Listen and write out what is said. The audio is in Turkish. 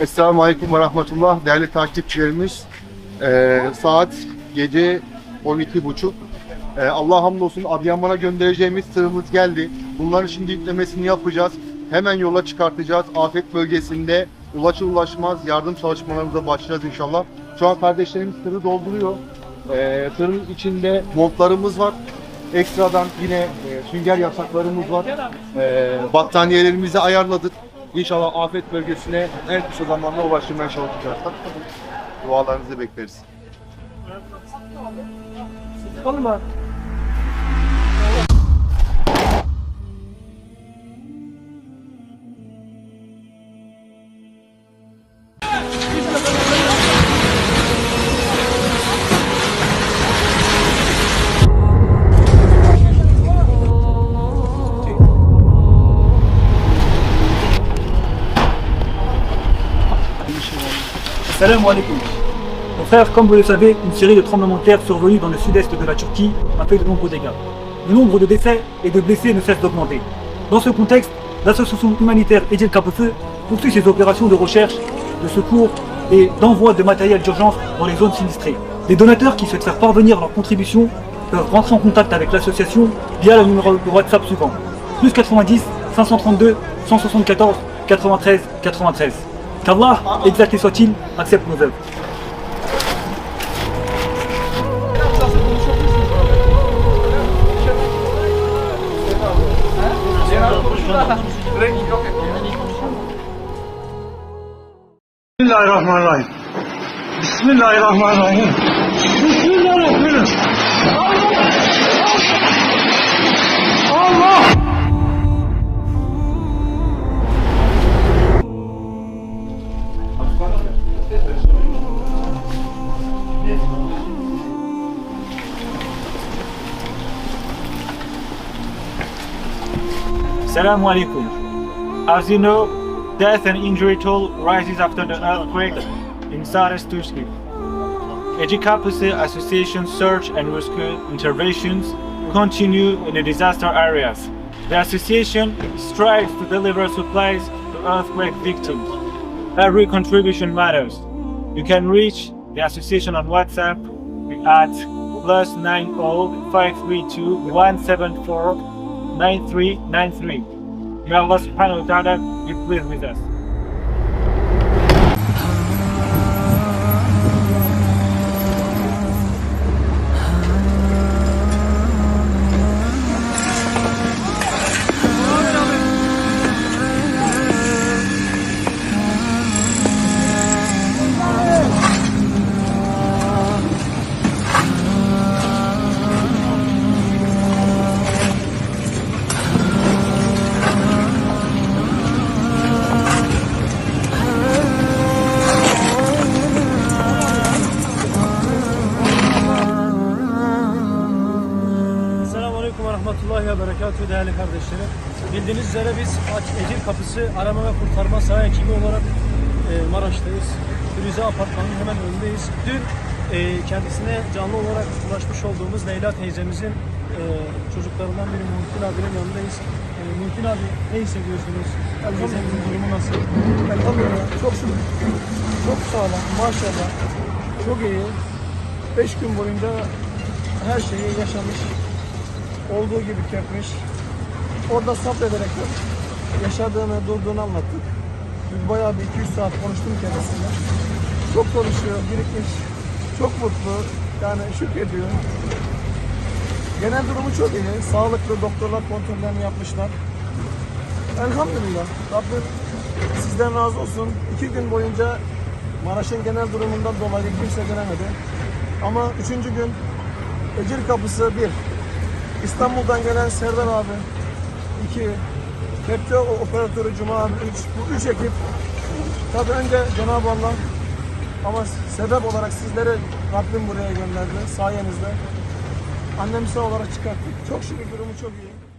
Esselamu Aleyküm ve Rahmetullah. Değerli takipçilerimiz, eee, saat gece 12.30. Eee Allah hamdolsun Adıyaman'a göndereceğimiz tırımız geldi. Bunların şimdi yüklemesini yapacağız. Hemen yola çıkartacağız. Afet bölgesinde ulaşır ulaşmaz yardım çalışmalarımıza başlayacağız inşallah. Şu an kardeşlerimiz tırı dolduruyor. Eee tırın içinde montlarımız var. Ekstradan yine e, sünger yasaklarımız var. E, battaniyelerimizi ayarladık. İnşallah afet bölgesine en kısa zamanda ulaştırmaya çalışacağız. Dualarınızı bekleriz. Salam alaikum. Mon frère, comme vous le savez, une série de tremblements de terre survenus dans le sud-est de la Turquie a fait de nombreux dégâts. Le nombre de décès et de blessés ne cesse d'augmenter. Dans ce contexte, l'association humanitaire Edil Kapısı poursuit ses opérations de recherche, de secours et d'envoi de matériel d'urgence dans les zones sinistrées. Les donateurs qui souhaitent faire parvenir leur contribution peuvent rentrer en contact avec l'association via le numéro de WhatsApp suivant plus 90 532 174 93 93. Qu'Allah, exalté soit-il, accepte nos œuvres. Bismillahirrahmanirrahim. Bismillahirrahmanirrahim. Bismillahirrahmanirrahim. Assalamu alaikum. As you know, death and injury toll rises after the earthquake in southeast Turkey. Eci Kapısı Association search and rescue interventions continue in the disaster areas. The association strives to deliver supplies to earthquake victims. Every contribution matters. You can reach the association on WhatsApp at plus 90 174 9393. May Allah subhanahu wa ta'ala be pleased with us. Ve Berekatuhu değerli kardeşlerim. Bildiğiniz üzere biz Ecil Kapısı Arama ve Kurtarma Saha ekibi olarak e, Maraş'tayız. Firuze Apartmanı'nın hemen önündeyiz. Dün e, kendisine canlı olarak ulaşmış olduğumuz Leyla teyzemizin e, çocuklarından biri Muhittin abinin yanındayız. E, Muhittin abi ne hissediyorsunuz? Teyzemizin durumu nasıl? Elhamdülillah çok şükür. Çok sağlam maşallah. Çok iyi. Beş gün boyunca her şeyi yaşamış. Olduğu gibi çekmiş. Orada sabrederek de yaşadığını, durduğunu anlattık. Biz bayağı bir 200 saat konuştum kendisiyle. Çok konuşuyor, birikmiş. Çok mutlu. Yani şükrediyor. Genel durumu çok iyi. Sağlıklı doktorlar kontrollerini yapmışlar. Elhamdülillah. Rabbim sizden razı olsun. İki gün boyunca Maraş'ın genel durumundan dolayı kimse dönemedi. Ama üçüncü gün Ecir Kapısı bir. İstanbul'dan gelen Serdar abi. iki. Kepçe operatörü Cuma abi. Üç. Bu üç ekip. Tabii önce Cenab-ı Allah ama sebep olarak sizleri Rabbim buraya gönderdi sayenizde. Annemi sağ olarak çıkarttık. Çok şükür durumu çok iyi.